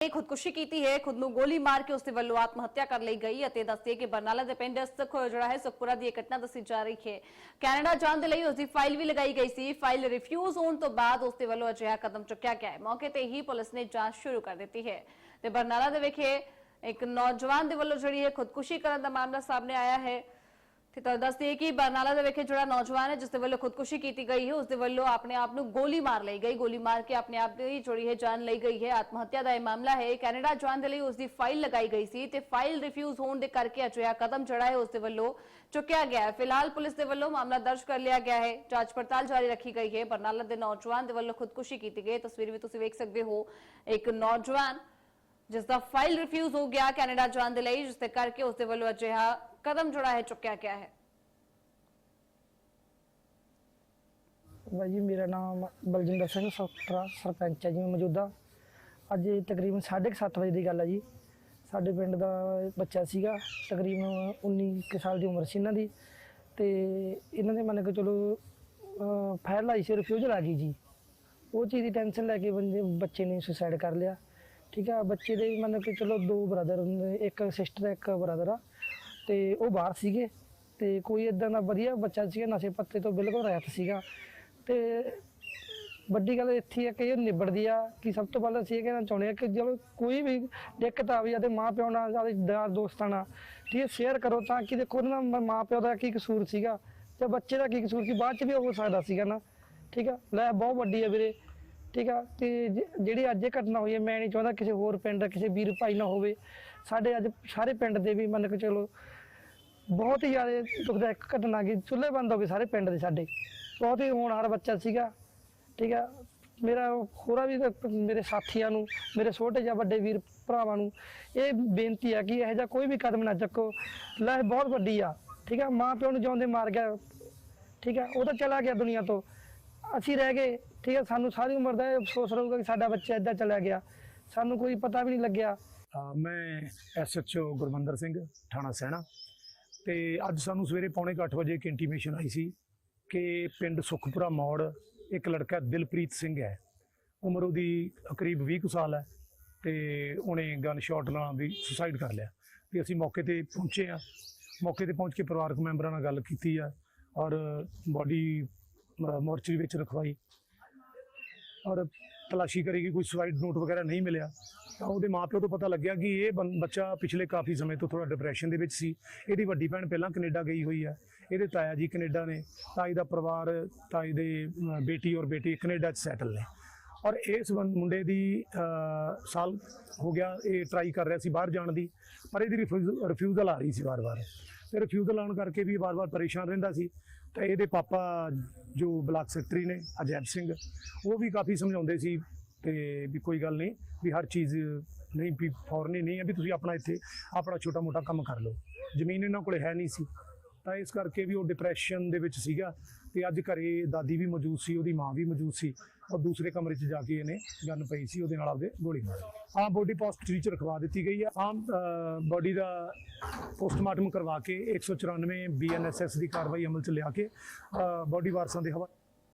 ਇਹ ਖੁਦਕੁਸ਼ੀ ਕੀਤੀ ਹੈ। ਖੁਦ ਨੂੰ ਗੋਲੀ ਮਾਰ ਕੇ ਉਸ ਦੇ ਵੱਲੋਂ ਆਤਮ ਹੱਤਿਆ ਕਰ ਲਈ ਗਈ ਅਤੇ ਦੱਸਦੇ ਕਿ ਬਰਨਾਲਾ ਦੇ ਪਿੰਡ ਸੁਖ ਜਿਹੜਾ ਹੈ, ਸੁਖਪੁਰਾ ਦੀ ਘਟਨਾ ਦੱਸੀ ਜਾ ਰਹੀ ਹੈ। ਕੈਨੇਡਾ ਜਾਣ ਦੇ ਲਈ ਉਸ ਦੀ ਫਾਈਲ ਵੀ ਲਗਾਈ ਗਈ ਸੀ। ਫਾਈਲ ਰਿਫਿਊਜ਼ ਹੋਣ ਤੋਂ ਬਾਅਦ ਉਸ ਦੇ ਵੱਲੋਂ ਅਜਿਹਾ ਕਦਮ ਚੁੱਕਿਆ ਗਿਆ ਹੈ। ਮੌਕੇ ਤੇ ਹੀ ਪੁਲਿਸ ਨੇ ਜਾਂਚ ਸ਼ੁਰੂ ਕਰ ਦਿੱਤੀ ਹੈ। ਤੇ ਬਰਨਾਲਾ ਦੇ ਵਿਖੇ ਇੱਕ ਨੌਜਵਾਨ ਦੇ ਵੱਲੋਂ ਜਿਹੜੀ ਹੈ, ਖੁਦਕੁਸ਼ੀ ਕਰਨ ਦਾ ਮਾਮਲਾ ਸਾਹਮਣੇ ਆਇਆ ਹੈ। ਤੇ ਤੁਹਾਨੂੰ ਦੱਸ ਦਈਏ ਕਿ ਬਰਨਾਲਾ ਦੇ ਵਿਖੇ ਜਿਹੜਾ ਨੌਜਵਾਨ ਹੈ ਜਿਸ ਦੇ ਵੱਲੋਂ ਖੁਦਕੁਸ਼ੀ ਕੀਤੀ ਗਈ ਹੈ ਉਸ ਦੇ ਵੱਲੋਂ ਆਪਣੇ ਆਪ ਨੂੰ ਗੋਲੀ ਮਾਰ ਲਈ ਗਈ। ਗੋਲੀ ਮਾਰ ਕੇ ਆਪਣੇ ਆਪ ਦੀ ਜਿਹੜੀ ਹੈ, ਜਾਨ ਲਈ ਗਈ ਹੈ। ਆਤਮ ਹੱਤਿਆ ਦਾ ਇਹ ਮਾਮਲਾ ਹੈ ਕੈਨੇਡਾ ਜਾਣ ਦੇ ਲਈ ਉਸ ਦੀ ਫਾਈਲ ਲਗਾਈ ਗਈ ਸੀ ਤੇ ਫਾਈਲ ਰਿਫਿਊਜ਼ ਹੋਣ ਦੇ ਕਰਕੇ ਅਜਿਹਾ ਕਦਮ ਜਿਹੜਾ ਹੈ ਉਸ ਦੇ ਵੱਲੋਂ ਚੁੱਕਿਆ ਗਿਆ ਹੈ। ਫਿਲਹਾਲ ਪੁਲਿਸ ਦੇ ਵੱਲੋਂ ਮਾਮਲਾ ਦਰਜ ਕਰ ਲਿਆ ਗਿਆ ਹੈ। ਜਾਂਚ ਪੜਤਾਲ ਜਾਰੀ ਰੱਖੀ ਗਈ ਹੈ। ਬਰਨਾਲਾ ਦੇ ਨੌਜਵਾਨ ਦੇ ਵੱਲੋਂ ਖੁਦਕੁਸ਼ੀ ਕੀਤੀ ਗਈ। ਤਸਵੀਰ ਵੀ ਤੁਸੀਂ ਵੇਖ ਸਕਦੇ ਹੋ। ਇੱਕ ਨੌਜਵਾਨ ਜਿਸ ਦਾ ਫਾਈਲ ਰਿਫਿਊਜ਼ ਹੋ ਗਿਆ ਕੈਨੇਡਾ ਜਾਣ ਦੇ ਲਈ, ਜਿਸ ਦੇ ਕਰਕੇ ਉਸ ਦੇ ਵੱਲੋਂ ਅਜਿਹਾ ਕਦਮ ਜਿਹੜਾ ਹੈ ਚੁੱਕਿਆ ਗਿਆ ਹੈ। ਭਾਈ ਜੀ, ਮੇਰਾ ਨਾਮ ਬਲਜਿੰਦਰ ਸਿੰਘ ਸੋਟਰਾ ਸਰਪੰਚ ਹੈ ਜੀ, ਮੈਂ ਮੌਜੂਦਾ। ਅੱਜ ਇਹ ਤਕਰੀਬਨ 7:30 ਵਜੇ ਦੀ ਗੱਲ ਹੈ ਜੀ। ਸਾਡੇ ਪਿੰਡ ਦਾ ਬੱਚਾ ਸੀਗਾ, ਤਕਰੀਬਨ 19 ਕੁ ਸਾਲ ਦੀ ਉਮਰ ਸੀ ਇਹਨਾਂ ਦੀ। ਤੇ ਇਹਨਾਂ ਦੇ ਮੰਨ ਕੇ ਚਲੋ ਫਾਇਰ ਲਾਈ ਸੀ, ਰਿਫਿਊਜ਼ਲ ਆ ਗਈ ਜੀ। ਉਹ ਚੀਜ਼ ਦੀ ਟੈਨਸ਼ਨ ਲੈ ਕੇ ਬੰਦੇ, ਬੱਚੇ ਨੇ ਸੁਸਾਈਡ ਕਰ ਲਿਆ। ਠੀਕ ਆ, ਬੱਚੇ ਦੇ ਮੰਨ ਕੇ ਚਲੋ ਦੋ ਬ੍ਰਦਰ ਇੱਕ ਸਿਸਟਰ ਇੱਕ ਬ੍ਰਦਰ ਆ। ਤੇ ਉਹ ਬਾਹਰ ਸੀਗੇ ਤੇ ਕੋਈ ਇਦਾਂ ਦਾ ਵਧੀਆ ਬੱਚਾ ਸੀਗਾ, ਨਸ਼ੇ ਪੱਤੇ ਤੋਂ ਬਿਲਕੁਲ ਰਹਿਤ ਸੀਗਾ। ਤੇ ਵੱਡੀ ਗੱਲ ਇੱਥੇ ਹੈ ਕਿ ਇਹ ਨਿਬੜਦੀ ਆ ਕਿ ਸਭ ਤੋਂ ਪਹਿਲਾਂ ਅਸੀਂ ਇਹ ਕਹਿਣਾ ਚਾਹੁੰਦੇ ਆ ਕਿ ਜਦੋਂ ਕੋਈ ਵੀ ਦਿੱਕਤ ਆਵੇ ਤੇ ਮਾਂ ਪਿਓ ਨਾਲ, ਜਾਂ ਯਾਰ ਦੋਸਤਾਂ ਨਾਲ, ਠੀਕ ਹੈ ਸ਼ੇਅਰ ਕਰੋ ਤਾਂ ਕਿ ਦੇਖੋ ਨਾ ਮਾਂ ਪਿਓ ਦਾ ਕੀ ਕਸੂਰ ਸੀਗਾ ਤੇ ਬੱਚੇ ਦਾ ਕੀ ਕਸੂਰ ਸੀ, ਬਾਅਦ ਚ ਵੀ ਹੋ ਸਕਦਾ ਸੀਗਾ ਨਾ, ਠੀਕ ਆ? ਲੈ, ਬਹੁਤ ਵੱਡੀ ਹੈ ਵੀਰੇ, ਠੀਕ ਆ? ਤੇ ਜ- ਜਿਹੜੀ ਅੱਜ ਇਹ ਘਟਨਾ ਹੋਈ ਹੈ, ਮੈਂ ਨਹੀਂ ਚਾਹੁੰਦਾ ਕਿਸੇ ਹੋਰ ਪਿੰਡ ਦਾ ਕਿਸੇ ਵੀਰ ਭਾਈ ਨਾਲ ਹੋਵੇ, ਸਾਡੇ ਅੱਜ ਸਾਰੇ ਪਿੰਡ ਦੇ ਵੀ ਮੰਨ ਕੇ ਚਲੋ ਬਹੁਤ ਹੀ ਜ਼ਿਆਦਾ ਦੁਖਦਾਇਕ ਘਟਨਾ ਗਈ ਚੁੱਲ੍ਹੇ ਬੰਦ ਹੋ ਗਏ ਸਾਰੇ ਪਿੰਡ ਦੇ ਸਾਡੇ। ਬਹੁਤ ਹੀ ਹੋਣਹਾਰ ਬੱਚਾ ਸੀਗਾ ਠੀਕ ਆ। ਮੇਰਾ ਹੋਰਾਂ ਵੀ ਮੇਰੇ ਸਾਥੀਆਂ ਨੂੰ ਮੇਰੇ ਛੋਟੇ ਜਾਂ ਵੱਡੇ ਵੀਰ ਭਰਾਵਾਂ ਨੂੰ ਇਹ ਬੇਨਤੀ ਆ ਕਿ ਇਹੋ ਜਿਹਾ ਕੋਈ ਵੀ ਕਦਮ ਨਾ ਚੱਕੋ। ਲੈ ਬਹੁਤ ਵੱਡੀ ਆ ਠੀਕ ਆ। ਮਾਂ ਪਿਓ ਨੂੰ ਜਿਉਂਦੇ ਮਾਰ ਗਿਆ ਠੀਕ ਆ। ਉਹ ਤਾਂ ਚਲਾ ਗਿਆ ਦੁਨੀਆ ਤੋਂ। ਅਸੀਂ ਰਹਿ ਗਏ ਠੀਕ ਆ। ਸਾਨੂੰ ਸਾਰੀ ਉਮਰ ਦਾ ਇਹ ਅਫਸੋਸ ਰਹੂਗਾ ਕਿ ਸਾਡਾ ਬੱਚਾ ਇੱਦਾਂ ਚਲਾ ਗਿਆ। ਸਾਨੂੰ ਕੋਈ ਪਤਾ ਵੀ ਨਹੀਂ ਲੱਗਿਆ। ਅ, ਮੈਂ ਐਸਐਚਓ ਗੁਰਮੰਦਰ ਸਿੰਘ ਥਾਣਾ ਸੈਣਾ। ਤੇ ਅੱਜ ਸਾਨੂੰ ਸਵੇਰੇ ਪੌਣੇ ਕੁ ਅੱਠ ਵਜੇ ਇੱਕ ਇੰਟੀਮੇਸ਼ਨ ਆਈ ਸੀ ਕਿ ਪਿੰਡ ਸੁਖਪੁਰਾ ਮੌੜ ਇੱਕ ਲੜਕਾ ਦਿਲਪ੍ਰੀਤ ਸਿੰਘ ਹੈ। ਉਮਰ ਉਹਦੀ ਕਰੀਬ 20 ਕੁ ਸਾਲ ਹੈ ਤੇ ਉਹਨੇ ਗਨ ਸ਼ਾਟ ਨਾਲ ਵੀ ਸੁਸਾਈਡ ਕਰ ਲਿਆ। ਤੇ ਅਸੀਂ ਮੌਕੇ ਤੇ ਪਹੁੰਚੇ ਆ ਮੌਕੇ ਤੇ ਪਹੁੰਚ ਕੇ ਪਰਿਵਾਰਕ ਮੈਂਬਰਾਂ ਨਾਲ ਗੱਲ ਕੀਤੀ ਆ ਔਰ ਬਾਡੀ ਮੋਰਚਰੀ ਵਿੱਚ ਰਖਵਾਈ। ਔਰ ਤਲਾਸ਼ੀ ਕਰੀ ਕਿ ਕੋਈ ਸੁਸਾਈਡ ਨੋਟ ਵਗੈਰਾ ਨਹੀਂ ਮਿਲਿਆ, ਤਾਂ ਉਹਦੇ ਮਾਪਿਓ ਤੋਂ ਪਤਾ ਲੱਗਿਆ ਕਿ ਇਹ ਬੱਚਾ ਪਿਛਲੇ ਕਾਫੀ ਸਮੇਂ ਤੋਂ ਥੋੜਾ ਡਿਪਰੈਸ਼ਨ ਦੇ ਵਿੱਚ ਸੀ। ਇਹਦੀ ਵੱਡੀ ਭੈਣ ਪਹਿਲਾਂ ਕੈਨੇਡਾ ਗਈ ਹੋਈ ਹੈ। ਇਹਦੇ ਤਾਇਆ ਜੀ ਕੈਨੇਡਾ ਨੇ, ਤਾਈ ਦਾ ਪਰਿਵਾਰ, ਤਾਈ ਦੇ ਬੇਟੀ ਔਰ ਬੇਟੀ ਕੈਨੇਡਾ 'ਚ ਸੈਟਲ ਨੇ। ਔਰ ਇਸ ਮੁੰਡੇ ਦੀ ਸਾਲ ਹੋ ਗਿਆ, ਇਹ ਟਰਾਈ ਕਰ ਰਿਹਾ ਸੀ ਬਾਹਰ ਜਾਣ ਦੀ, ਪਰ ਇਹਦੀ ਰਿਫਿਊਜ਼ਲ ਆ ਰਹੀ ਸੀ ਵਾਰ-ਵਾਰ। ਤੇ ਰਿਫਿਊਜ਼ਲ ਆਉਣ ਕਰਕੇ ਵੀ ਵਾਰ-ਵਾਰ ਪਰੇਸ਼ਾਨ ਰਹਿੰਦਾ ਸੀ। ਤਾਂ ਇਹਦੇ ਪਾਪਾ ਜੋ ਬਲਾਕ ਸੈਕਟਰੀ ਨੇ, ਅਜੈਬ ਸਿੰਘ, ਉਹ ਵੀ ਕਾਫੀ ਸਮਝਾਉਂਦੇ ਸੀ ਤੇ ਵੀ ਕੋਈ ਗੱਲ ਨਹੀਂ, ਵੀ ਹਰ ਚੀਜ਼ ਨਹੀਂ, ਵੀ ਫੌਰਨੀ ਨਹੀਂ ਹੈ, ਵੀ ਤੁਸੀਂ ਆਪਣਾ ਇੱਥੇ ਆਪਣਾ ਛੋਟਾ ਮੋਟਾ ਕੰਮ ਕਰ ਲਓ। ਜ਼ਮੀਨ ਇਹਨਾਂ ਕੋਲੇ ਹੈ ਨਹੀਂ ਸੀ। ਤਾਂ ਇਸ ਕਰਕੇ ਵੀ ਉਹ ਡਿਪਰੈਸ਼ਨ ਦੇ ਵਿੱਚ ਸੀਗਾ ਤੇ ਅੱਜ ਘਰੇ ਦਾਦੀ ਵੀ ਮੌਜੂਦ ਸੀ, ਉਹਦੀ ਮਾਂ ਵੀ ਮੌਜੂਦ ਸੀ। ਔਰ ਦੂਸਰੇ ਕਮਰੇ 'ਚ ਜਾ ਕੇ ਇਹਨੇ ਗਨ ਪਈ ਸੀ, ਉਹਦੇ ਨਾਲ ਆਪਦੇ ਗੋਲੀ ਮਾਰੀ ਆਮ ਬੋਡੀ ਪੋਸਟਰੀ 'ਚ ਰਖਵਾ ਦਿੱਤੀ ਗਈ ਹੈ ਆਮ ਬੋਡੀ ਦਾ ਪੋਸਟਮਾਰਟਮ ਕਰਵਾ ਕੇ 194 ਬੀਐਨਐਸਐਸ ਦੀ ਕਾਰਵਾਈ ਅਮਲ 'ਚ ਲਿਆ ਕੇ ਬੋਡੀ ਵਾਰਸਾਂ ਦੇ ਹਵਾਲੇ